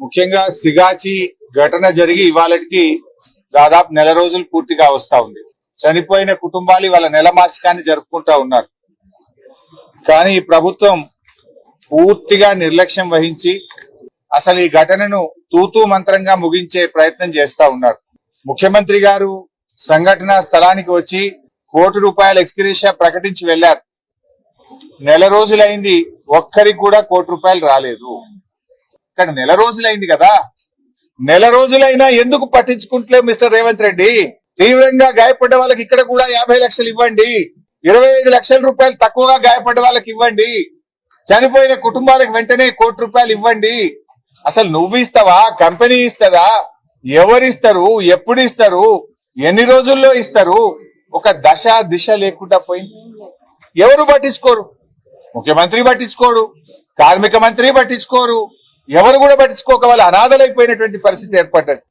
ముఖ్యంగా సిగాచి ఘటన జరిగి ఇవాళకి దాదాపు నెల రోజులు పూర్తిగా వస్తా ఉంది. చనిపోయిన కుటుంబాలు వాళ్ళ నెల మాసికాన్ని జరుపుకుంటా ఉన్నారు. కానీ ఈ ప్రభుత్వం పూర్తిగా నిర్లక్ష్యం వహించి అసలు ఈ ఘటనను తూతూ మంత్రంగా ముగించే ప్రయత్నం చేస్తా ఉన్నారు. ముఖ్యమంత్రి గారు సంఘటన స్థలానికి వచ్చి కోటి రూపాయల ఎక్స్గ్రేషియా ప్రకటించి వెళ్ళారు నెల రోజులైంది ఒక్కరికి కూడా కోటి రూపాయలు రాలేదు. కానీ నెల రోజులైంది కదా. నెల రోజులైనా ఎందుకు పట్టించుకుంటలే మిస్టర్ రేవంత్ రెడ్డి? తీవ్రంగా గాయపడ్డ వాళ్ళకి ఇక్కడ కూడా యాభై లక్షలు ఇవ్వండి. ఇరవై ఐదు లక్షల రూపాయలు తక్కువగా గాయపడ్డ వాళ్ళకి ఇవ్వండి. చనిపోయిన కుటుంబాలకు వెంటనే కోటి రూపాయలు ఇవ్వండి. అసలు నువ్వు ఇస్తావా? కంపెనీ ఇస్తుందా? ఎవరిస్తారు ఎప్పుడు ఇస్తారు? ఎన్ని రోజుల్లో ఇస్తారు? ఒక దశ దిశ లేకుండా పోయింది. ఎవరు పట్టించుకోరు? ముఖ్యమంత్రి పట్టించుకోడు. కార్మిక మంత్రి పట్టించుకోరు. ఎవరు కూడా పట్టించుకోక వాళ్ళు అనాథలైపోయినటువంటి పరిస్థితి ఏర్పడ్డది.